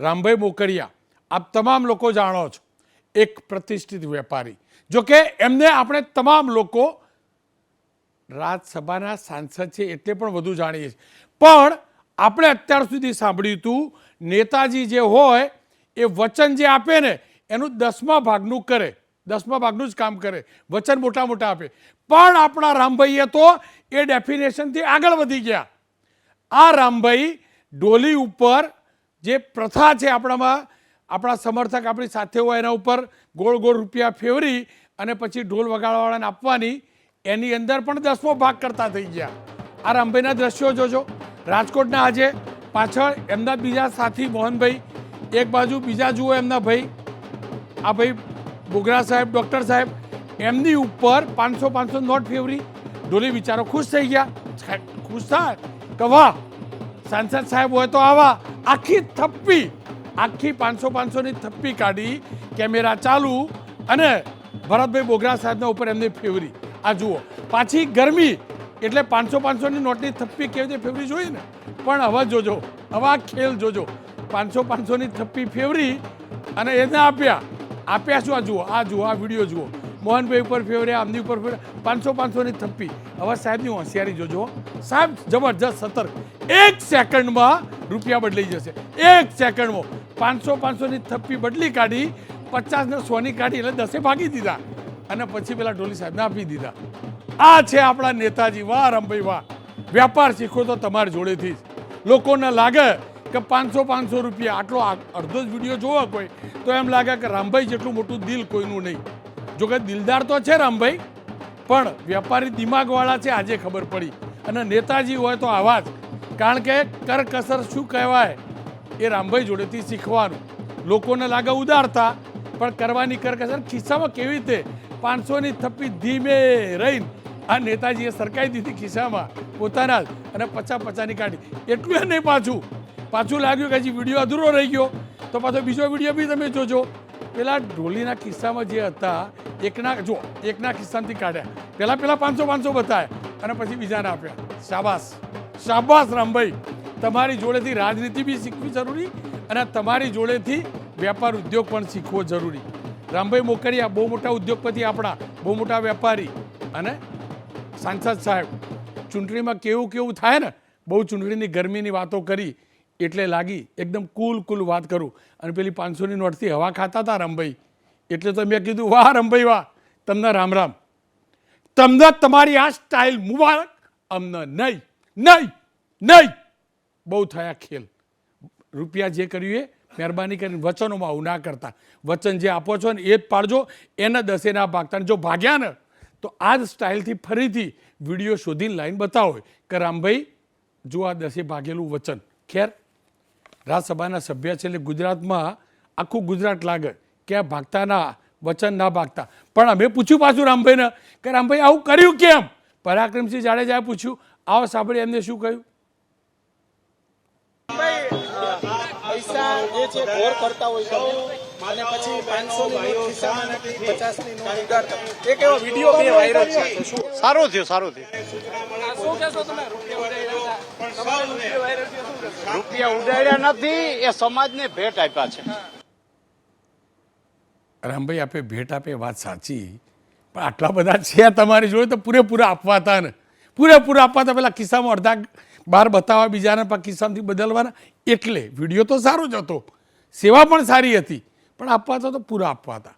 રામભાઈ મોકરિયા આપ તમામ લોકો જાણો છો, એક પ્રતિષ્ઠિત વેપારી. જોકે એમને આપણે તમામ લોકો રાજ્યસભાના સાંસદ છે એટલે પણ વધુ જાણીએ છીએ. પણ આપણે અત્યાર સુધી સાંભળ્યું હતું, નેતાજી જે હોય, એ વચન જે આપે ને, એનું દસમા ભાગનું કરે. દસમા ભાગનું જ કામ કરે. વચન મોટા મોટા આપે. પણ આપણા રામભાઈએ તો એ ડેફિનેશનથી આગળ વધી ગયા. આ રામભાઈ ડોલી ઉપર જે પ્રથા છે આપણામાં, આપણા સમર્થક આપણી સાથે હોય એના ઉપર ગોળ ગોળ રૂપિયા ફેવરી અને પછી ઢોલ વગાડવાવાળાને આપવાની, એની અંદર પણ દસમો ભાગ કરતા થઈ ગયા. આ રામભાઈના દ્રશ્યો જોજો. રાજકોટના આજે પાછળ એમના બીજા સાથી મોહનભાઈ, એક બાજુ બીજા જુઓ એમના ભાઈ. આ ભાઈ બોગરા સાહેબ, ડૉક્ટર સાહેબ, એમની ઉપર પાંચસો પાંચસો નોટ ફેવરી. ઢોલી બિચારો ખુશ થઈ ગયા. ખુશ થાય કે વાહ, સાંસદ સાહેબ હોય તો આવા. આખી થપ્પી, આખી પાંચસો પાંચસોની થપ્પી કાઢી, કેમેરા ચાલુ અને ભરતભાઈ બોગરા સાહેબના ઉપર એમની ફેવરી. આ જુઓ, પાછી ગરમી, એટલે પાંચસો પાંચસોની નોટની થપ્પી કેવી રીતે ફેવરી જોઈએ ને? પણ હવે જોજો, હવે આ ખેલ જોજો. પાંચસો પાંચસોની થપ્પી ફેવરી અને એને આપ્યા. આપ્યા શું? આ જુઓ આ જુઓ, આ વીડિયો જુઓ. મોહનભાઈ ઉપર ફેવર્યા આમની ઉપર ફેવર્યા પાંચસો પાંચસોની થપ્પી. હવે સાહેબની હોશિયારી જોજો સાહેબ, જબરજસ્ત સતર્ક. એક સેકન્ડમાં રૂપિયા બદલાઈ જશે. એક સેકન્ડમાં. પાંચસો પાંચસોની થપ્પી બદલી કાઢી, પચાસને સોની કાઢી એટલે દસે ભાગી દીધા. અને પછી પેલા ઢોલી સાહેબને આપી દીધા. આ છે આપણા નેતાજી, વાહ રમભાઈ, વાહ. વ્યાપાર શીખો તો તમારી જોડેથી જ. લોકોને લાગે કે પાંચસો પાંચસો રૂપિયા, આટલો અડધો જ વીડિયો જોવો કોઈ, તો એમ લાગે કે રામભાઈ જેટલું મોટું દિલ કોઈનું નહીં. જો કે દિલદાર તો છે રામભાઈ, પણ વ્યાપારી દિમાગવાળા છે આજે ખબર પડી. અને નેતાજી હોય તો આવા જ. કારણ કે કરકસર શું કહેવાય, એ રામભાઈ જોડેથી શીખવાનું. લોકોને લાગે ઉદારતા, પણ કરવાની કરકસર ખિસ્સામાં કેવી રીતે? પાંચસોની થપ્પી ધીમે રહીને આ નેતાજીએ સરકાઈ દીધી ખિસ્સામાં, પોતાના જ, અને પચાસ પચાસની કાઢી. એટલું એ નહીં પાછું. પાછું લાગ્યું કે હજી વીડિયો અધૂરો રહી ગયો. તો પાછો બીજો વીડિયો બી તમે જોજો. પેલા ઢોલીના કિસ્સામાં જે હતા એકના જો એકના ખિસ્સામાંથી કાઢ્યા પહેલાં પહેલાં પાંચસો પાંચસો બતાવ્યા અને પછી બીજાને આપ્યા શાબાશ. શાબાશ, રામભાઈ. તમારી જોડેથી રાજનીતિ બી શીખવી જરૂરી અને તમારી જોડેથી વેપાર ઉદ્યોગ પણ શીખવો જરૂરી. રામભાઈ મોકરિયા બહુ મોટા ઉદ્યોગપતિ આપણા, બહુ મોટા વેપારી અને સાંસદ સાહેબ. ચૂંટણીમાં કેવું કેવું થાય ને, બહુ ચૂંટણીની ગરમીની વાતો કરી એટલે લાગી એકદમ કુલ કુલ વાત કરું. અને પેલી પાંચસોની નોટથી હવા ખાતા હતા રામભાઈ. એટલે તો મેં કીધું, વાહ, રમભાઈ, વાહ, તમને રામ રામ. તમને તમારી આ સ્ટાઇલ મુબારક, અમને નહીં નહીં નહીં. બહુ થયા ખેલ. રૂપિયા જે કર્યું એ, મહેરબાની કરીને વચનોમાં આવું ના કરતા. વચન જે આપો છો ને, એ જ પાડજો. એના દસે ના ભાગતા જો ભાગ્યા ને, તો આ જ સ્ટાઇલથી ફરીથી વીડિયો શોધીને લાઈન બતાવો. કે રામભાઈ, જો આ દસે ભાગેલું વચન. ખેર રાજ્યસભાના સભ્ય છે એટલે ગુજરાતમાં આખું ગુજરાત લાગે. કે આ ભાગતા ના વચન ના ભાગતા. પણ અમે પૂછ્યું પાછું રામભાઈને કે રામભાઈ આવું કર્યું કેમ? પરાક્રમસિંહ જાડેજાએ પૂછ્યું આવો સાંભળી એમને શું કહ્યું? પૈસા જે છે ઘોર કરતા હોય તમે અને પછી પાંચસો ની નોટ ખિસ્સામાં નાખી પચાસની નોટ. ઉડાડતા એક એવો વીડિયો બે વાયરલ છે. તો શું સારું થયું. શું કહેશો તમે? રૂપિયા ઉડાડ્યા હતા? તમારો વીડિયો વાયરલ થયો શું કહેશો? રૂપિયા ઉડાડ્યા નથી એ સમાજને ભેટ આપ્યા છે. રામભાઈ, આપે ભેટ આપે વાત સાચી. પણ આટલા બધા છે તમારી જોડે તો પૂરેપૂરા આપવા હતા ને. પૂરેપૂરા આપવા હતા પેલા ખિસ્સામાં અડધા બહાર બતાવવા, બીજાને પણ ખિસ્સામાંથી બદલવાના. એટલે વીડિયો તો સારો જ હતો. સેવા પણ સારી હતી. પણ આપવા તો પૂરા આપવા હતા